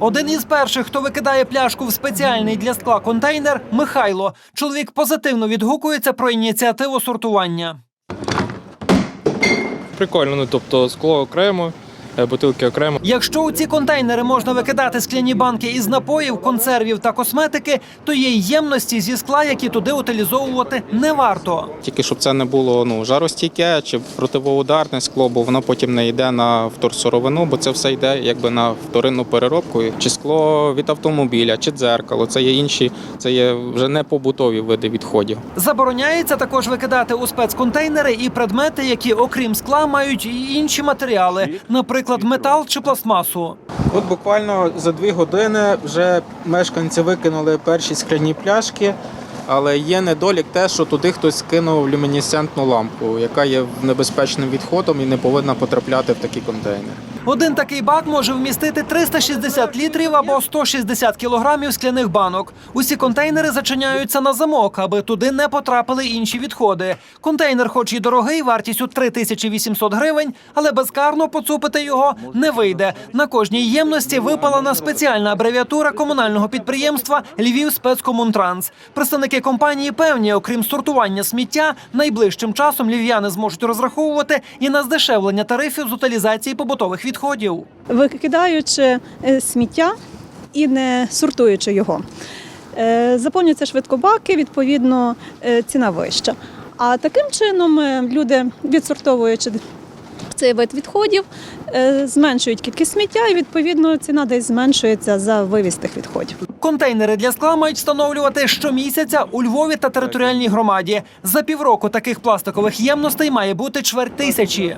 Один із перших, хто викидає пляшку в спеціальний для скла контейнер, Михайло. Чоловік позитивно відгукується про ініціативу сортування. Прикольно, ну тобто скло окремо, бутилки окремо. Якщо у ці контейнери можна викидати скляні банки із напоїв, консервів та косметики, то є ємності зі скла, які туди утилізовувати не варто. Тільки щоб це не було ну, жаростійке чи противоударне скло, бо воно потім не йде на вторсировину, бо це все йде якби на вторинну переробку. Чи скло від автомобіля, чи дзеркало. Це є інші, це є вже не побутові види відходів. Забороняється також викидати у спецконтейнери і предмети, які, окрім скла, мають і інші матеріали, наприклад, метал чи пластмасу. От буквально за дві години вже мешканці викинули перші скляні пляшки. Але є недолік те, що туди хтось кинув люмінесцентну лампу, яка є небезпечним відходом і не повинна потрапляти в такі контейнери. Один такий бак може вмістити 360 літрів або 160 кілограмів скляних банок. Усі контейнери зачиняються на замок, аби туди не потрапили інші відходи. Контейнер, хоч і дорогий, вартістю 3800 гривень, але безкарно поцупити його не вийде. На кожній ємності випалена спеціальна абревіатура комунального підприємства Львів спецкомунтранс. Представники компанії певні, окрім сортування сміття, найближчим часом львів'яни зможуть розраховувати і на здешевлення тарифів з утилізації побутових відходів. Викидаючи е, сміття і не сортуючи його. Е, Заповнюються швидко баки, відповідно, е, ціна вища. А таким чином люди, відсортовуючи цей вид відходів, зменшують кількість сміття і відповідно ціна десь зменшується за вивіз тих відходів. Контейнери для скла мають встановлювати щомісяця у Львові та територіальній громаді. За півроку таких пластикових ємностей має бути чверть тисячі.